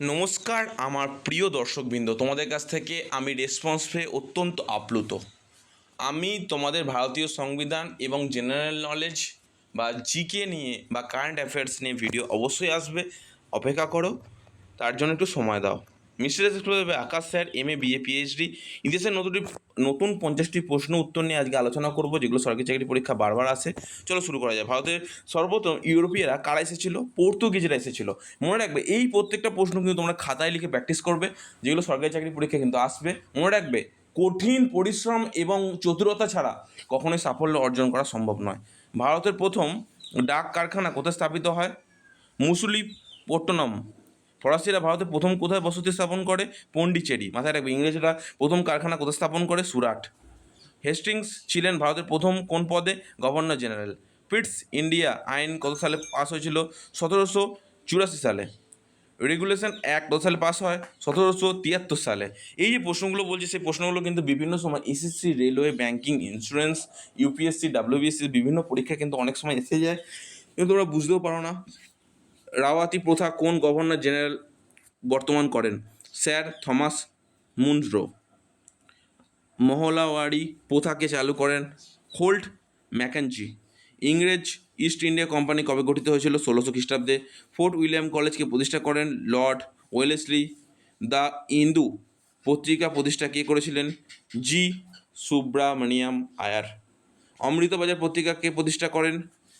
নমস্কার আমার প্রিয় দর্শকবৃন্দ। তোমাদের কাছ থেকে আমি রেসপন্স পেয়ে অত্যন্ত আপ্লুত। আমি তোমাদের ভারতীয় সংবিধান এবং জেনারেল নলেজ বা জিকে নিয়ে বা কারেন্ট অ্যাফেয়ার্স নিয়ে ভিডিও অবশ্যই আসবে। অপেক্ষা করো, তার জন্য একটু সময় দাও। Mister explore Akash sir M A BA PhD ইতিহাসের নতুনটি, নতুন পঞ্চাশটি প্রশ্ন উত্তর নিয়ে আজকে আলোচনা করব, যেগুলো সরকারি চাকরি পরীক্ষা বারবার আসে। চলো শুরু করা যায় ভারতের সর্বপ্রথম ইউরোপীয়রা কারা এসেছিল? পর্তুগিজরা এসেছিল। মনে রাখবে, এই প্রত্যেকটা প্রশ্ন কিন্তু তোমরা খাতায় লিখে প্র্যাকটিস করবে, যেগুলো সরকারি চাকরি পরীক্ষা কিন্তু আসবে। মনে রাখবে, কঠিন পরিশ্রম এবং চতুরতা ছাড়া কখনোই সাফল্য অর্জন করা সম্ভব নয়। ভারতের প্রথম ডাক কারখানা কোথায় স্থাপিত হয়? মুসুলি পট্টনম ফরাসিরা ভারতে প্রথম কোথায় বসতি স্থাপন করে? পন্ডিচেরি। মাথায় রাখবে, ইংরেজরা প্রথম কারখানা কোথায় স্থাপন করে? সুরাট। হেস্টিংস ছিলেন ভারতের প্রথম কোন পদে? Governor general. পিটস ইন্ডিয়া আইন কত সালে পাস হয়েছিল? সতেরোশো চুরাশি সালে। রেগুলেশন এক কত সালে পাস হয়? সতেরোশো তিয়াত্তর সালে। এই যে প্রশ্নগুলো বলছি, সেই প্রশ্নগুলো কিন্তু বিভিন্ন সময় SSC, railway banking insurance, UPSC, WBSC, বিভিন্ন পরীক্ষা কিন্তু অনেক সময় এসে যায়। কিন্তু তোমরা বুঝতেও পারো না রাওয়াতি প্রথা কোন গভর্নর জেনারেল বর্তমান করেন? Sir Thomas Munro. মহলাওয়ারি প্রথাকে চালু করেন হোল্ড ম্যাকেনজি ইংরেজ ইস্ট ইন্ডিয়া কোম্পানি কবে গঠিত হয়েছিল? ষোলোশো খ্রিস্টাব্দে ফোর্ট উইলিয়াম কলেজকে প্রতিষ্ঠা করেন লর্ড ওয়েলেসলি। দ্য ইন্দু পত্রিকা প্রতিষ্ঠা কে করেছিলেন? জি সুব্রামণিয়াম আয়ার। অমৃতবাজার পত্রিকাকে প্রতিষ্ঠা করেন?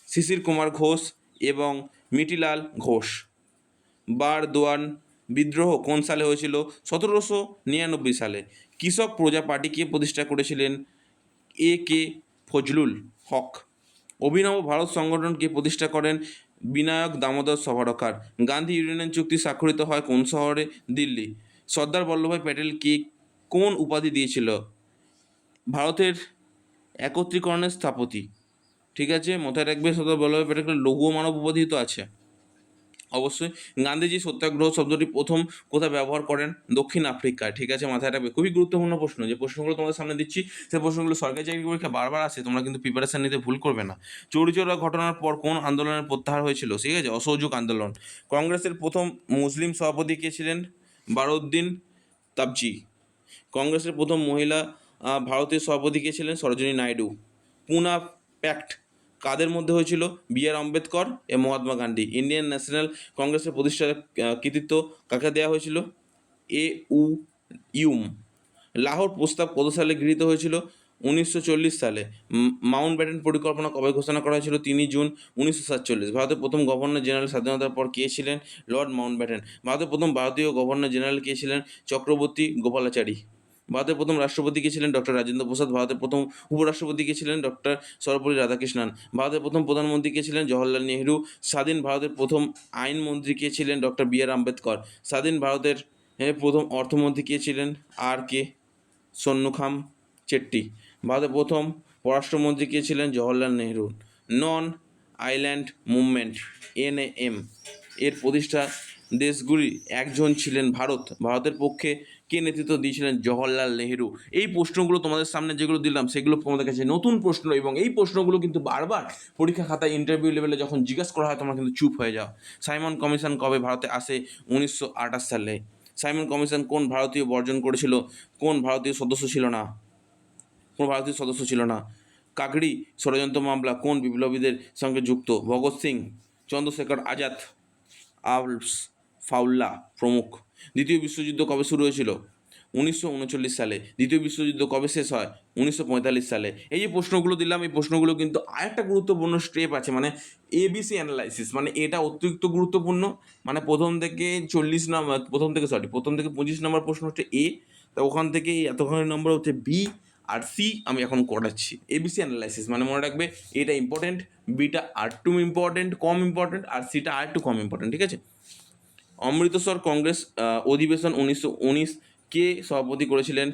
শিশির কুমার ঘোষ এবং মিটিলাল ঘোষ। বারদোয়ান বিদ্রোহ কোন সালে হয়েছিল? সতেরোশো নিরানব্বই সালে। কৃষক প্রজা পার্টিকে প্রতিষ্ঠা করেছিলেন? এ কে ফজলুল হক। অভিনব ভারত সংগঠনকে প্রতিষ্ঠা করেন? বিনায়ক দামোদর সভারকার। গান্ধী ইউনিয়ন চুক্তি স্বাক্ষরিত হয় কোন শহরে? দিল্লি। সর্দার বল্লভভাই প্যাটেলকে কোন উপাধি দিয়েছিল? ভারতের একত্রীকরণের স্থপতি। ঠিক আছে, মাথায় রাখবে সর্দার বল্লভভাই প্যাটেল লঘু মানব উপাধি তো আছে। অবশ্যই, গান্ধীজি সত্যাগ্রহ শব্দটি প্রথম কোথায় ব্যবহার করেন? দক্ষিণ আফ্রিকায়, ঠিক আছে, মাথায় রাখবে। খুবই গুরুত্বপূর্ণ প্রশ্ন, যে প্রশ্নগুলো তোমাদের সামনে দিচ্ছি, সে প্রশ্নগুলো সরকারি চাকরি পরীক্ষা বারবার আসে, তোমরা কিন্তু প্রিপারেশান নিতে ভুল করবে না। চৌরি চৌরা ঘটনার পর কোন আন্দোলনের প্রত্যাহার হয়েছিল? ঠিক আছে, অসহযোগ আন্দোলন। কংগ্রেসের প্রথম মুসলিম সভাপতি কে ছিলেন? বারউদ্দিন তাবজি কংগ্রেসের প্রথম মহিলা ভারতীয় সভাপতি কে ছিলেন? সরোজিনী নাইডু। পুনা প্যাক্ট কাদের মধ্যে হয়েছিল? বি আর আম্বেদকর এবং মহাত্মা গান্ধী। ইন্ডিয়ান ন্যাশনাল কংগ্রেসের প্রতিষ্ঠার কৃতিত্ব কাকে দেওয়া হয়েছিল? এ উ ইউম। লাহোর প্রস্তাব কত সালে গৃহীত হয়েছিল? উনিশশো চল্লিশ সালে। মাউন্ট ব্যাটেন পরিকল্পনা কবে ঘোষণা করা হয়েছিল? তিনই জুন উনিশশো সাতচল্লিশ। ভারতের প্রথম গভর্নর জেনারেল স্বাধীনতার পর কে ছিলেন? Lord Mountbatten. ভারতের প্রথম ভারতীয় গভর্নর জেনারেল কে ছিলেন? চক্রবর্তী গোপালাচারী। ভারতের প্রথম রাষ্ট্রপতি কে ছিলেন ডক্টর রাজেন্দ্র প্রসাদ, ভারতের প্রথম উপরাষ্ট্রপতি কে ছিলেন ডক্টর সর্বপল্লী রাধাকৃষ্ণন, ভারতের প্রথম প্রধানমন্ত্রী কে ছিলেন জওহরলাল নেহরু, স্বাধীন ভারতের প্রথম আইনমন্ত্রী কে ছিলেন ডক্টর বি আর আম্বেদকর, স্বাধীন ভারতের প্রথম অর্থমন্ত্রী কে ছিলেন আর কে সন্নুখাম চেট্টি, ভারতের প্রথম পররাষ্ট্রমন্ত্রী কে ছিলেন Jawaharlal Nehru, non aligned movement NAM এর প্রতিষ্ঠা দেশগুলি একজন ছিলেন ভারত। ভারতের পক্ষে কে নেতৃত্ব দিয়েছিলেন? জওহরলাল নেহরু। এই প্রশ্নগুলো তোমাদের সামনে যেগুলো দিলাম, সেগুলো তোমাদের কাছে নতুন প্রশ্ন এবং এই প্রশ্নগুলো কিন্তু বারবার পরীক্ষা খাতায় ইন্টারভিউ লেভেলে যখন জিজ্ঞাসা করা হয়, তোমরা কিন্তু চুপ হয়ে যাও। সাইমন কমিশন কবে ভারতে আসে? উনিশশো আঠাশ সালে। সাইমন কমিশন কোন ভারতীয় বর্জন করেছিল? কোন ভারতীয় সদস্য ছিল না? কোন ভারতীয় সদস্য ছিল না? কাকড়ি, ষড়যন্ত্র মামলা কোন বিপ্লবীদের সঙ্গে যুক্ত? ভগৎ সিং, চন্দ্রশেখর আজাদ আলস ফাউল্লা প্রমুখ। দ্বিতীয় বিশ্বযুদ্ধ কবে শুরু হয়েছিল? উনিশশো উনচল্লিশ সালে। দ্বিতীয় বিশ্বযুদ্ধ কবে শেষ হয়? উনিশশো পঁয়তাল্লিশ সালে। এই যে প্রশ্নগুলো দিলাম, এই প্রশ্নগুলো কিন্তু আরেকটা গুরুত্বপূর্ণ স্টেপ আছে মানে এবিসি অ্যানালাইসিস মানে এটা অতিরিক্ত গুরুত্বপূর্ণ। মানে প্রথম থেকে চল্লিশ নম্বর প্রথম থেকে সরি প্রথম থেকে পঁচিশ নম্বর প্রশ্ন হচ্ছে এ তা ওখান থেকে এতখানি নম্বর হচ্ছে বি আর সি আমি এখন করাচ্ছি। এবিসি অ্যানালাইসিস মানে মনে রাখবে, এটা ইম্পর্টেন্ট বিটা আর টু ইম্পর্টেন্ট কম ইম্পর্টেন্ট আর সিটা আর একটু কম ইম্পর্টেন্ট ঠিক আছে? অমৃতসর কংগ্রেস অধিবেশন উনিশশো উনিশ কে সভাপতি করেছিলেন?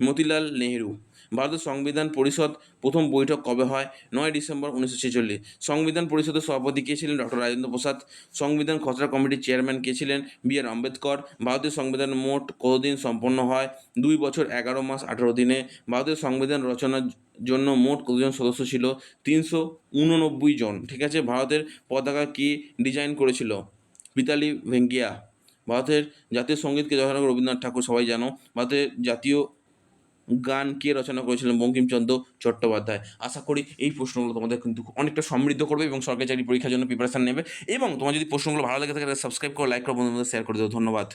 মতিলাল নেহেরু। ভারতের সংবিধান পরিষদ প্রথম বৈঠক কবে হয়? নয় ডিসেম্বর উনিশশো ছেচল্লিশ। সংবিধান পরিষদের সভাপতি কে ছিলেন? ডক্টর রাজেন্দ্র প্রসাদ। সংবিধান খসড়া কমিটির চেয়ারম্যান কে ছিলেন? B R Ambedkar. ভারতীয় সংবিধান মোট কতদিন সম্পন্ন হয়? দুই বছর, এগারো মাস, আঠারো দিনে। ভারতীয় সংবিধান রচনার জন্য মোট কতজন সদস্য ছিল? তিনশো উননব্বই জন। ঠিক আছে? ভারতের পতাকা কে ডিজাইন করেছিল? পিতালি ভেঙ্গিয়া। ভারতের জাতীয় সঙ্গীতকে রচনা করে রবীন্দ্রনাথ ঠাকুর সবাই জানো। ভারতের জাতীয় গান কে রচনা করেছিলেন বঙ্কিমচন্দ্র চট্টোপাধ্যায়। আশা করি এই প্রশ্নগুলো তোমাদের কিন্তু অনেকটা সমৃদ্ধ করবে এবং সরকারি চাকরি পরীক্ষার জন্য প্রিপারেশান নেবে। এবং তোমার যদি প্রশ্নগুলো ভালো লাগে থাকে সাবস্ক্রাইব করে লাইক করে, বন্ধুদের শেয়ার করে দেবো ধন্যবাদ।